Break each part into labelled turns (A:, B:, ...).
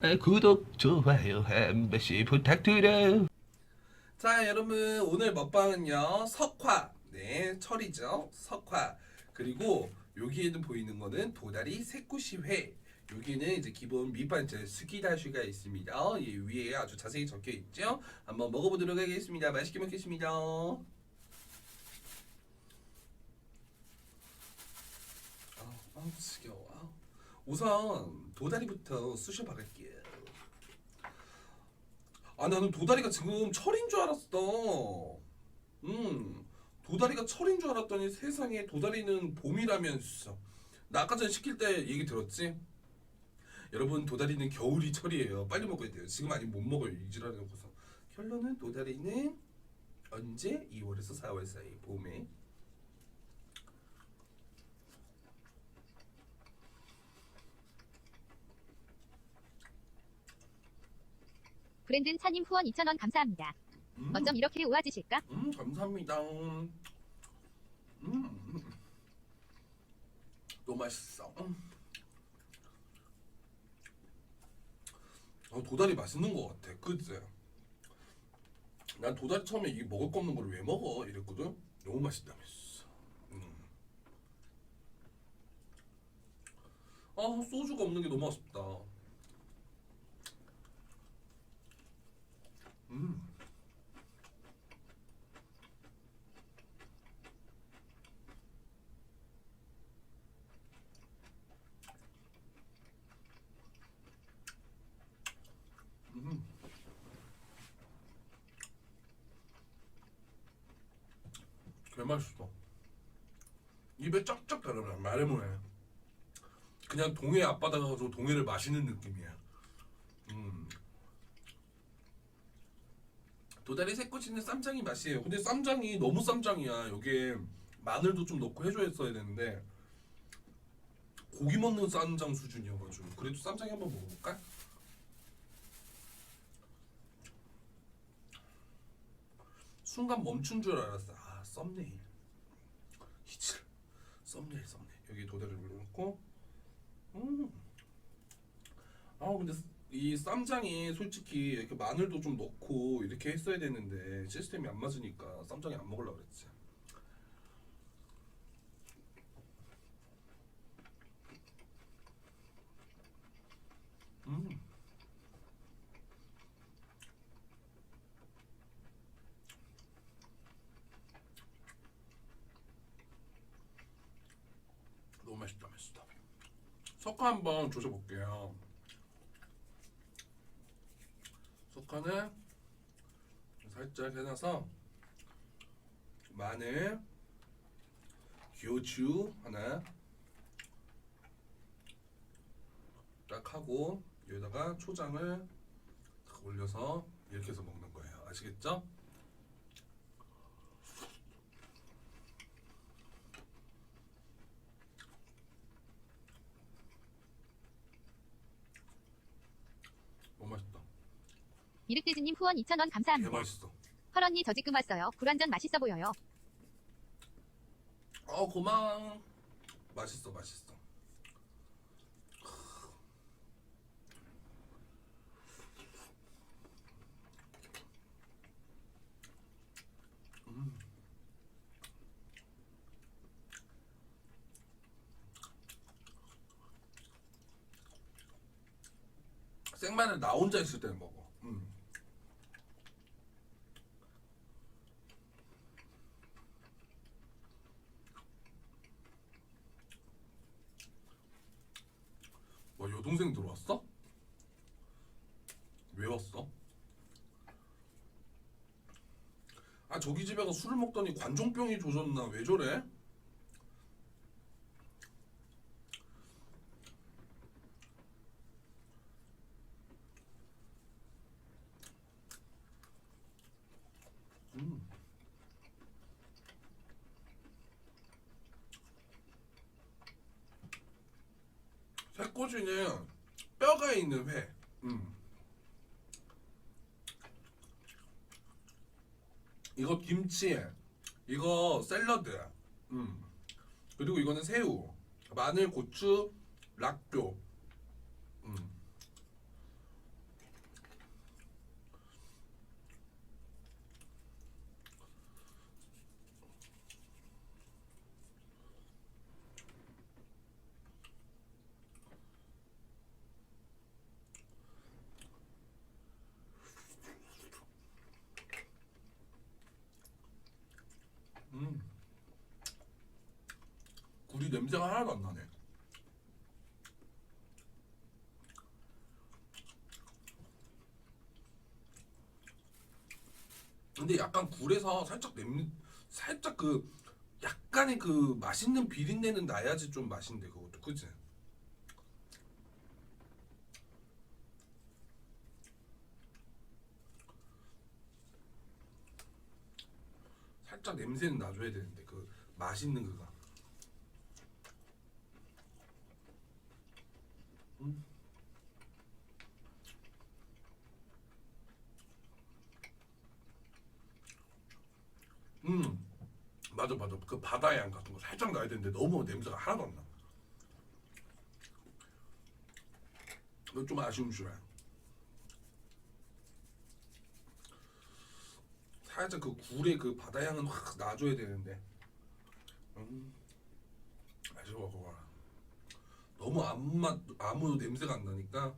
A: 아, 구독, 좋아요 한 번씩 부탁드려요.
B: 자 여러분 오늘 먹방은요 석화. 네 철이죠 석화. 그리고 여기에는 보이는 거는 도다리 새꼬시회. 여기는 이제 기본 밑반찬 스키다슈가 있습니다. 예, 위에 아주 자세히 적혀 있죠? 한번 먹어보도록 하겠습니다. 맛있게 먹겠습니다. 아우 아우 지겨워. 우선 도다리부터 쑤셔 박을게요 아 나는 도다리가 지금 철인 줄 알았어. 음 도다리가 철인 줄 알았더니 세상에 도다리는 봄이라면서. 나 아까 전에 시킬 때 얘기 들었지? 여러분 도다리는 겨울이 철이에요. 빨리 먹어야 돼요. 지금 아니면 못 먹어요. 이지랄해 놓고서. 결론은 도다리는 언제? 2월에서 4월 사이 봄에.
C: 브랜든 차님 후원 2,000원 감사합니다.
B: 음,
C: 어쩜 이렇게 우아지실까?
B: 음 감사합니다. 음, 음. 너무 맛있어. 음. 어, 도다리 맛있는 것 같아. 그치? 난 도다리 처음에 이 먹을 거 없는 걸 왜 먹어? 이랬거든. 너무 맛있다면서. 음. 아 소주가 없는 게 너무 아쉽다. 음. 음. 개 맛있어. 입에 쫙쫙 달아나 말해 뭐해. 그냥 동해 앞바다 가서 동해를 마시는 느낌이야. 음. 도다리 새꼬시는 쌈장이 맛이에요. 근데 쌈장이 너무 쌈장이야. 여기에 마늘도 좀 넣고 해줘야 되는데 고기 먹는 쌈장 수준이어가지고 그래도 쌈장이 한번 먹어볼까? 순간 멈춘 줄 알았어. 아 썸네일. 히칠. 썸네일 썸네일. 여기 도다리를 올려놓고. 음. 아 근데 이 쌈장이 솔직히 이렇게 마늘도 좀 넣고 이렇게 했어야 되는데 시스템이 안 맞으니까 쌈장이 안 먹으려고 그랬지. 음. 너무 맛있다 맛있다. 석화 한번 조져 볼게요. 석화는 살짝 해놔서 마늘, 교주 하나 딱 하고 여기다가 초장을 딱 올려서 이렇게 해서 먹는 거예요. 아시겠죠? 너무 맛있다.
C: 이륵대즈님 후원 2,000원
B: 개
C: 감사합니다.
B: 맛있어.
C: 헐언니 저 지금 왔어요. 잔 맛있어 보여요.
B: 어 고마워. 맛있어 맛있어. 음. 생마늘 나 혼자 있을 때는 먹어. 음. 뭐 여동생 들어왔어? 왜 왔어? 아 저기 집에 가 술을 먹더니 관종병이 조졌나 왜 저래? 음. 새꼬시는 뼈가 있는 회. 음. 이거 김치, 이거 샐러드. 음. 그리고 이거는 새우, 마늘, 고추, 락교. 음. 굴이 냄새가 하나도 안 나네. 근데 약간 굴에서 살짝 냄 살짝 그 약간의 그 맛있는 비린내는 나야지 좀 맛있는데 그것도 그치? 살짝 냄새는 나줘야 되는데 그 맛있는 그거. 음 맞아 맞아 그 바다의 향 같은 거 살짝 나야 되는데 너무 냄새가 하나도 안 나. 그건 좀 아쉬운 줄알. 살짝 그 굴의 그 바다 향은 확 나줘야 되는데. 음, 아쉬워 그거. 너무 아무 맛 아무 냄새가 안 나니까.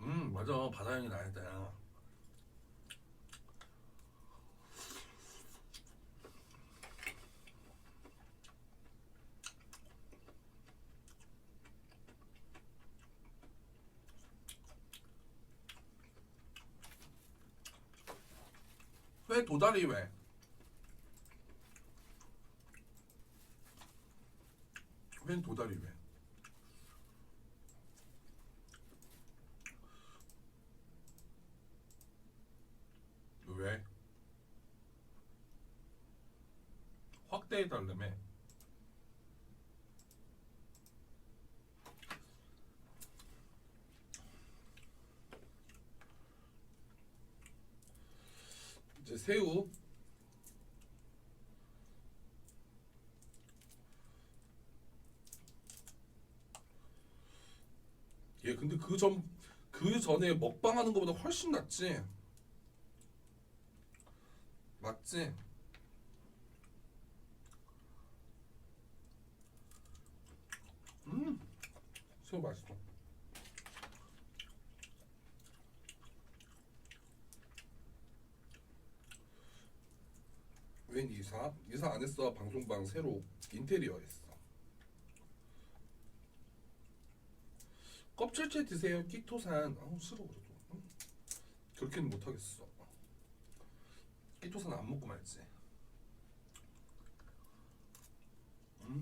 B: 음 맞아 바다 향이 나야 돼. 왜 도다리 왜? 웬 도다리 왜? 왜? 확대해 달라며. 이제 새우. 얘 근데 그 전 그 전에 먹방 하는 것보다 훨씬 낫지? 맞지? 음 새우 맛있어 웬 이사? 이사 안 했어. 방송방 새로 인테리어 했어. 껍질째 드세요. 끼토산. 아우 싫어 그래도 응? 그렇게는 못 하겠어. 끼토산 안 먹고 말지. 음.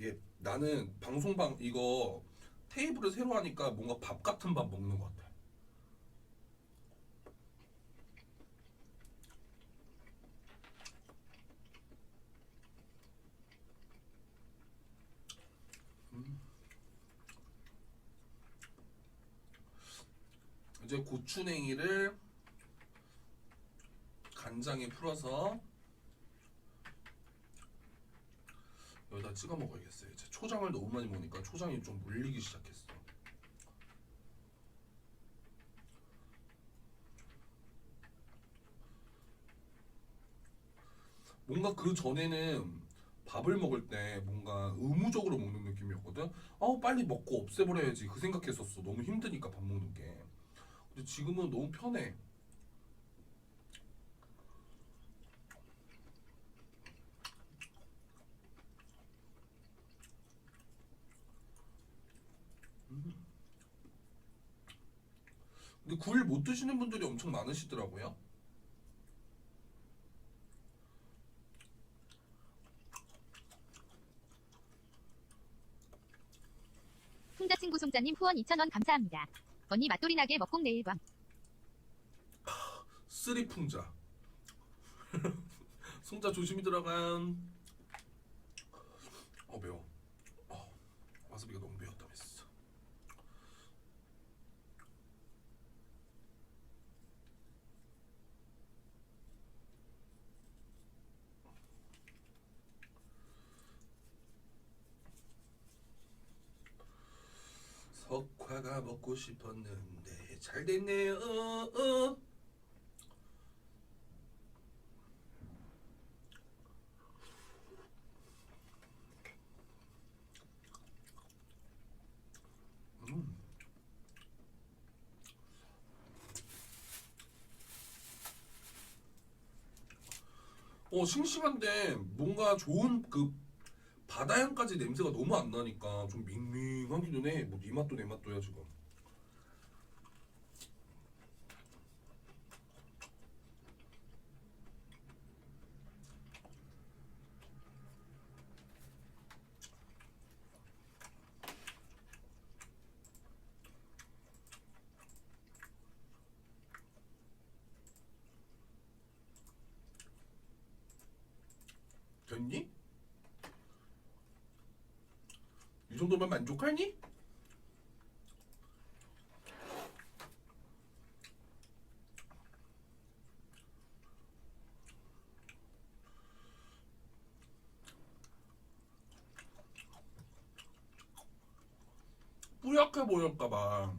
B: 예, 나는 방송방 이거 테이블을 새로 하니까 뭔가 밥 같은 밥 먹는 것 같아. 음. 이제 고추냉이를 간장에 풀어서 여기다 찍어 먹어야겠어요. 이제 초장을 너무 많이 먹으니까 초장이 좀 물리기 시작했어. 뭔가 그 전에는 밥을 먹을 때 뭔가 의무적으로 먹는 느낌이었거든. 아우 빨리 먹고 없애버려야지 그 생각했었어. 너무 힘드니까 밥 먹는 게. 근데 지금은 너무 편해. 근데 굴 못 드시는 분들이 엄청 많으시더라고요.
C: 풍자 친구 송자님 후원 2,000원 감사합니다. 언니 맛돌이 나게 먹공 내일 밤.
B: 쓰리 풍자. 송자 조심히 들어간. 어 매워. 먹다가 먹고 싶었는데 잘 됐네요. 어, 어. 음. 어, 심심한데 뭔가 좋은 그 바다향까지 냄새가 너무 안 나니까 좀 밍밍하기도 해. 뭐네 맛도 내 맛도야 지금. 됐니? 이 정도면 만족하니? 뿌옇게 보일까봐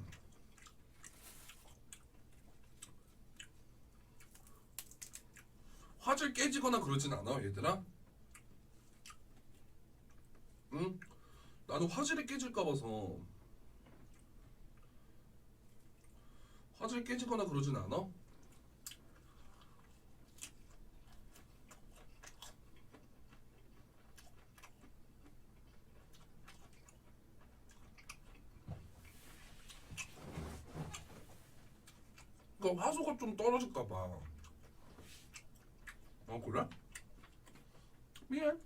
B: 화질 깨지거나 그러진 않아 얘들아? 응? 나는 화질이 깨질까 봐서 화질 깨지거나 그러진 않아? 그러니까 화소가 좀 떨어질까 봐. 어 그래? 미안.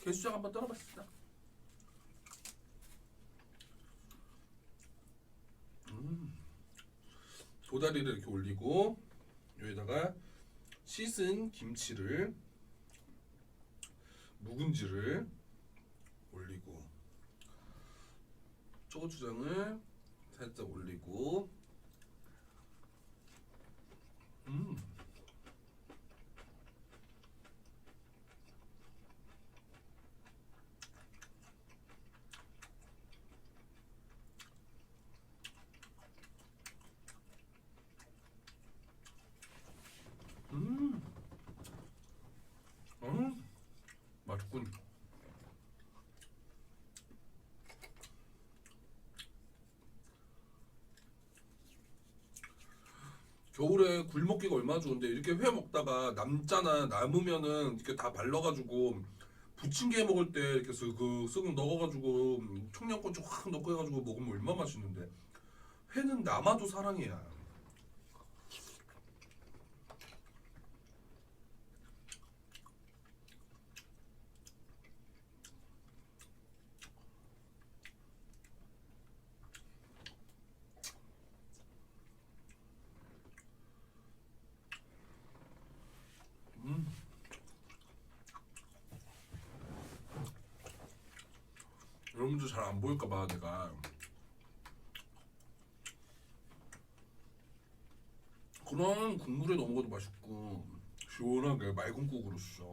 B: 개수작 한번 떨어봤어. 음. 도다리를 이렇게 올리고 여기다가 씻은 김치를 묵은지를 올리고 초고추장을 살짝 올리고 음. 음. 음. 맛있군. 겨울에 굴 먹기가 얼마나 좋은데 이렇게 회 먹다가 남잖아 남으면은 이렇게 다 말라가지고 부침개 먹을 때 이렇게 그쓱 넣어가지고 청양고추 확 넣고 해가지고 먹으면 얼마나 맛있는데 회는 남아도 사랑이야. 음. 여러분들 보일까봐 내가 그런 국물에 넣어 먹어도 맛있고 시원하게 맑은 국으로 써.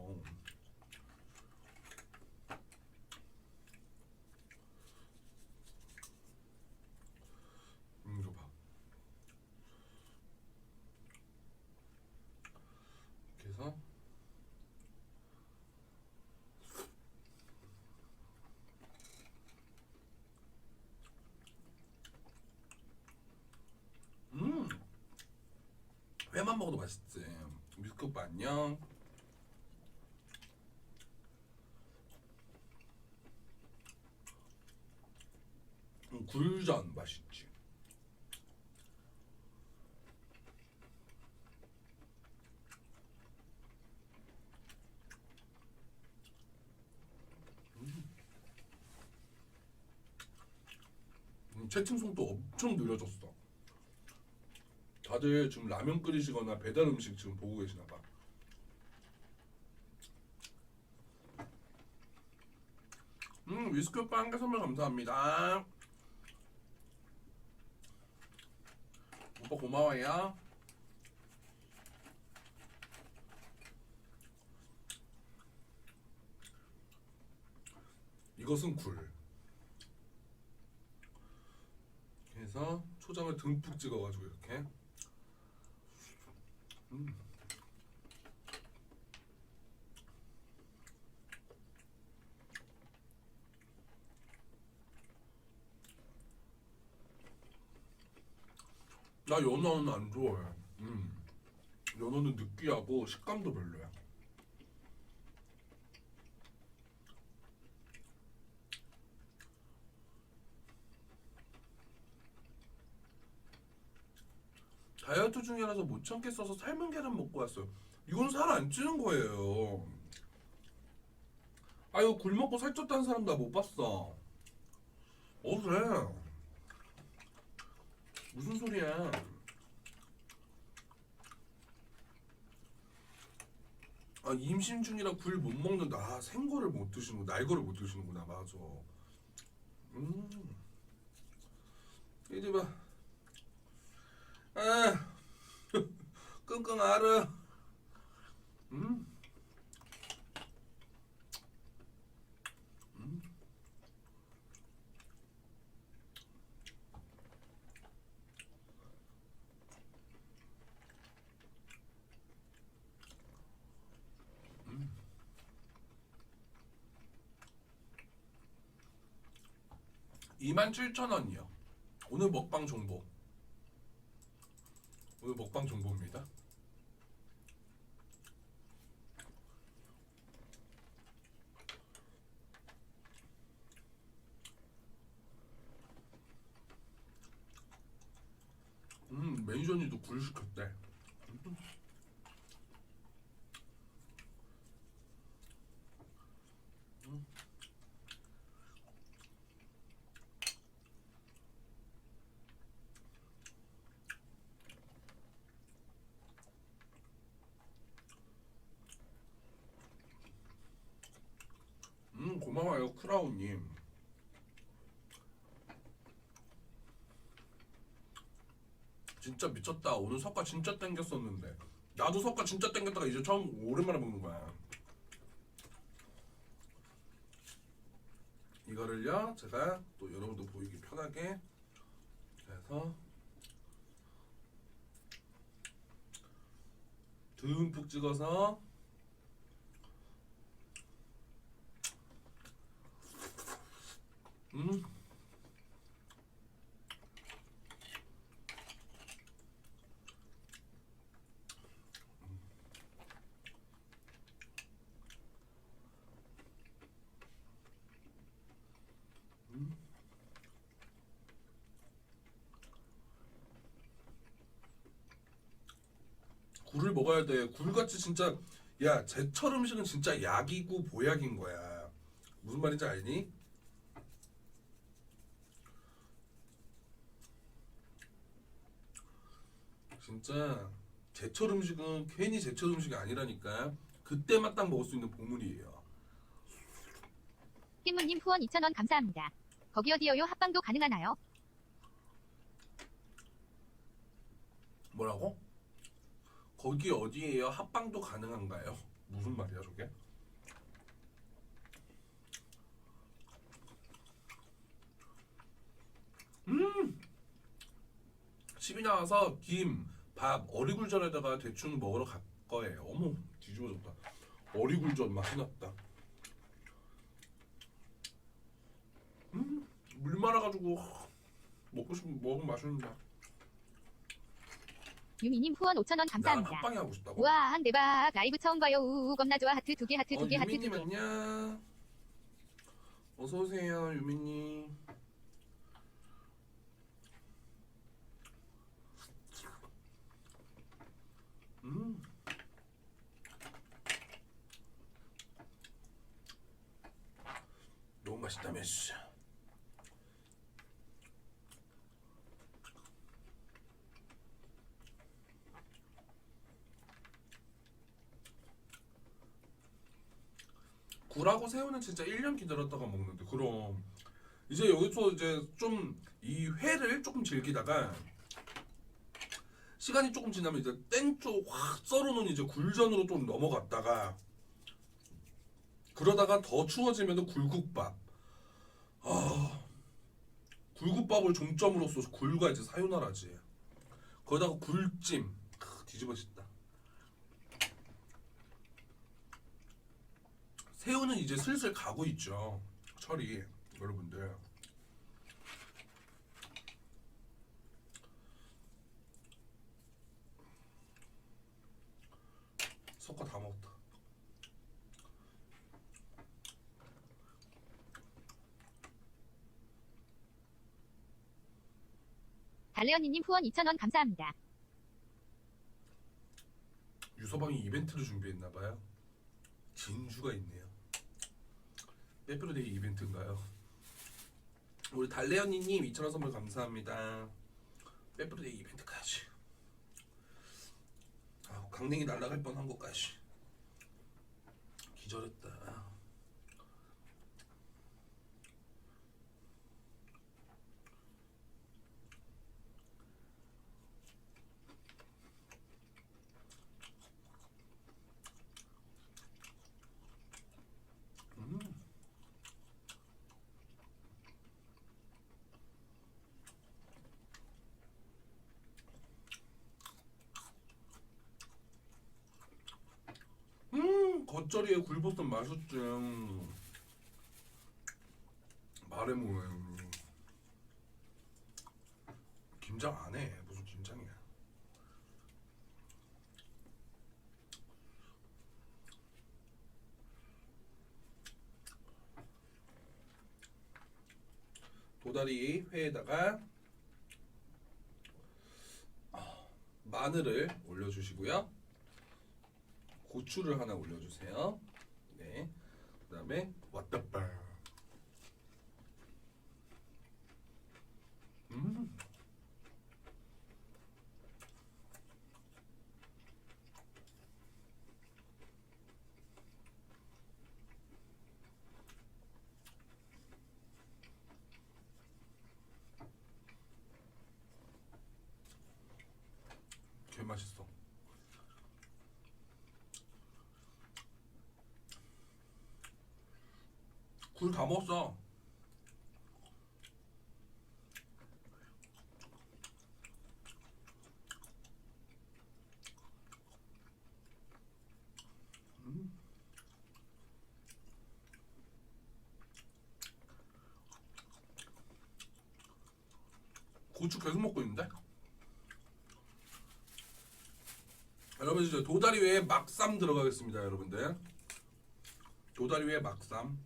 B: 음, 이거 봐. 이렇게 해서 음 회만 먹어도 맛있지. 미스코프 안녕. 음, 굴전 맛있지. 음, 채팅 속도 엄청 느려졌어 다들 지금 라면 끓이시거나 배달 음식 지금 보고 계시나 봐. 음, 위스키 오빠 한개 선물 감사합니다. 오빠 고마워요. 이것은 굴. 그래서 초장을 듬뿍 찍어가지고 이렇게. 음. 나 연어는 안 좋아해. 음. 연어는 느끼하고 식감도 별로야. 다이어트 중이라서 못 참겠어서 삶은 계란 먹고 왔어요. 이건 살 안 찌는 거예요. 아유 굴 먹고 살쪘다는 사람 나 못 봤어. 어 그래. 무슨 소리야? 아 임신 중이라 굴 못 먹는다. 아, 생거를 못 드시는 거, 날거를 못 드시는구나. 맞아. 음. 이리 봐. 아, 끙끙 앓아. 음. 음. 음. 27,000원이요. 오늘 먹방 정보. 오늘 먹방 정보입니다. 음, 매니저님도 굴 시켰대. 음, 고마워요, 크라운님. 진짜 미쳤다. 오늘 석가 진짜 땡겼었는데. 나도 석가 진짜 땡겼다가 이제 처음 오랜만에 먹는 거야. 이거를요, 제가 또 여러분도 보이기 편하게 해서 듬뿍 찍어서 음. 굴을 먹어야 돼. 굴같이 진짜 야 제철 음식은 진짜 약이고 보약인 거야. 무슨 말인지 알니? 진짜 제철 음식은 괜히 제철 음식이 아니라니까. 그때만 딱 먹을 수 있는 보물이에요.
C: 흰무님 후원 2,000원 감사합니다. 거기 어디여요? 합방도 가능하나요?
B: 뭐라고? 거기 어디예요? 합방도 가능한가요? 무슨 말이야 저게? 음! 집이 나와서 김, 밥, 어리굴전에다가 대충 먹으러 갈 거예요. 어머, 뒤집어졌다. 어리굴전 맛이 났다. 음, 물 말아가지고 먹고 싶으면 먹으면 맛있는데.
C: 유미님 후원 5,000원
B: 나랑
C: 감사합니다.
B: 합방이 하고 싶다고?
C: 우와 대박 라이브 처음 봐요 우우 겁나 좋아 하트 두 개 하트 두 개
B: 어,
C: 하트
B: 유미님
C: 두 개.
B: 안녕. 어서 오세요, 유미님. 음. 너무 맛있다며. 씨. 굴하고 새우는 진짜 1년 기다렸다가 먹는데 그럼 이제 여기서 이제 좀 이 회를 조금 즐기다가 시간이 조금 지나면 이제 땡초 확 썰어놓은 이제 굴전으로 좀 넘어갔다가 그러다가 더 추워지면 굴국밥 아 굴국밥을 종점으로서 굴과 이제 사유나라지 거기다가 굴찜 크, 뒤집어진다 새우는 이제 슬슬 가고 있죠. 철이 여러분들. 석화 다 먹었다.
C: 달래언니님 후원 2,000원 감사합니다.
B: 유서방이 이벤트를 준비했나 봐요. 진주가 있네요. 빼빼로데이 이벤트인가요? 우리 달래언니님 2,000원 선물 감사합니다. 빼빼로데이 이벤트 가야지. 아, 강냉이 날아갈 뻔한 것까지. 기절했다. 음. 음, 겉절이에 굴보쌈 맛있지. 말해 뭐해. 김장 안 해. 무슨 김장이야. 도다리 회에다가 아, 마늘을 올려주시고요. 고추를 하나 올려주세요. 네. 그다음에 왓더발. 음. 개 맛있어. 굴다 먹었어. 음. 고추 계속 먹고 있는데? 여러분 이제 도다리 외에 막쌈 들어가겠습니다, 여러분들. 도다리 외에 막쌈.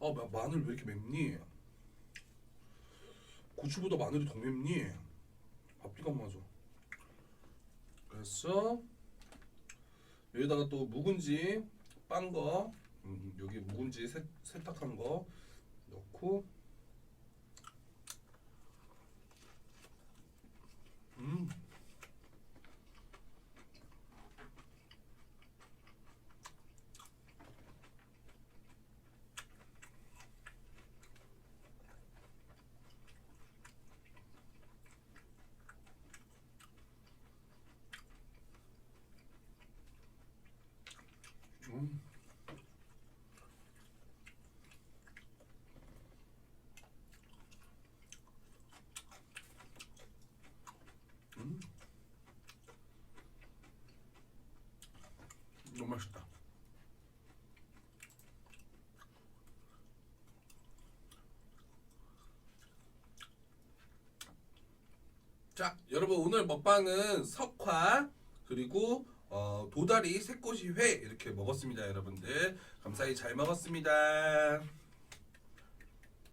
B: 어, 마, 마늘 왜 이렇게 맵니? 고추보다 마늘이 더 맵니? 앞뒤가 안 맞아. 그래서 여기다가 또 묵은지 빤 거, 음, 여기 묵은지 세, 세탁한 거 넣고, 음. 음. 음. 너무 맛있다. 자, 여러분 오늘 먹방은 석화 그리고 어, 도다리 새꼬시 회 이렇게 먹었습니다, 여러분들. 감사히 잘 먹었습니다.